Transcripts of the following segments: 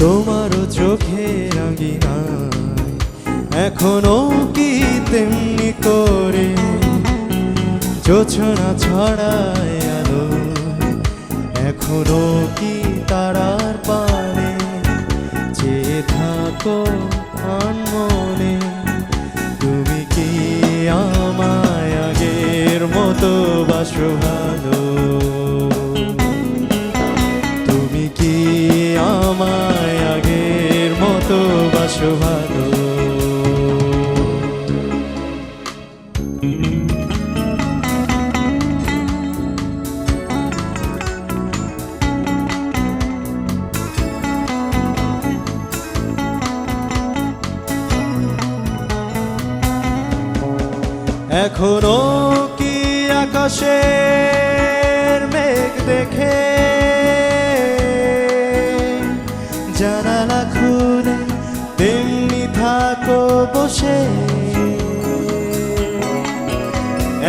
তোমারও চোখে রাঙিনায় এখনও কি তেমনি করে জোছনা ছড়ায় আলো? এখনও কি তারার পারে যে থাকো মনে তুমি কি আমায় আগের মতো বাসো ভালো? এখনও কি আকাশের মেঘ দেখে? জানালা খুলে তেমনি থাকো বসে।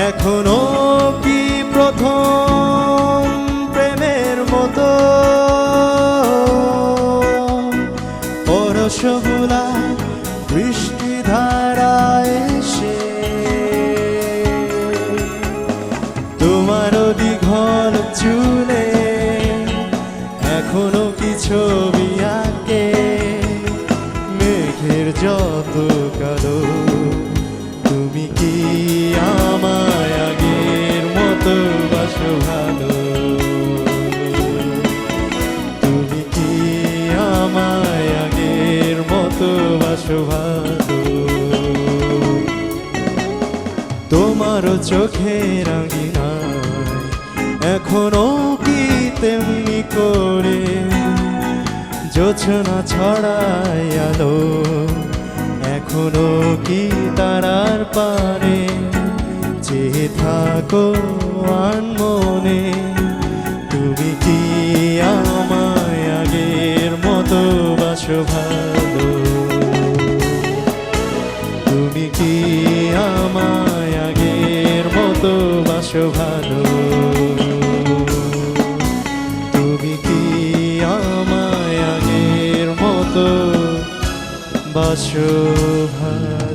এখনও কি প্রথম প্রেমের মতো? পরশগুলা বৃষ্টি ধারায় এখনও কি ছবি আঁকে? মেঘের যত কালো, তুমি কি আমায় আগের মতো বাসো ভালো? তুমি কি আমায় আগের মতো বাসো ভালো? তোমারও চোখে রাঙিনায় এখনও কি তেমনি করে জোছনা ছড়ায় আলো। এখনও কি তারার পারে যে থাকো আন মনে। তুমি কি আমায় আগের মতো বাসো ভালো? তুমি কি আমায় আগের মতো বাসো ভালো? আমায়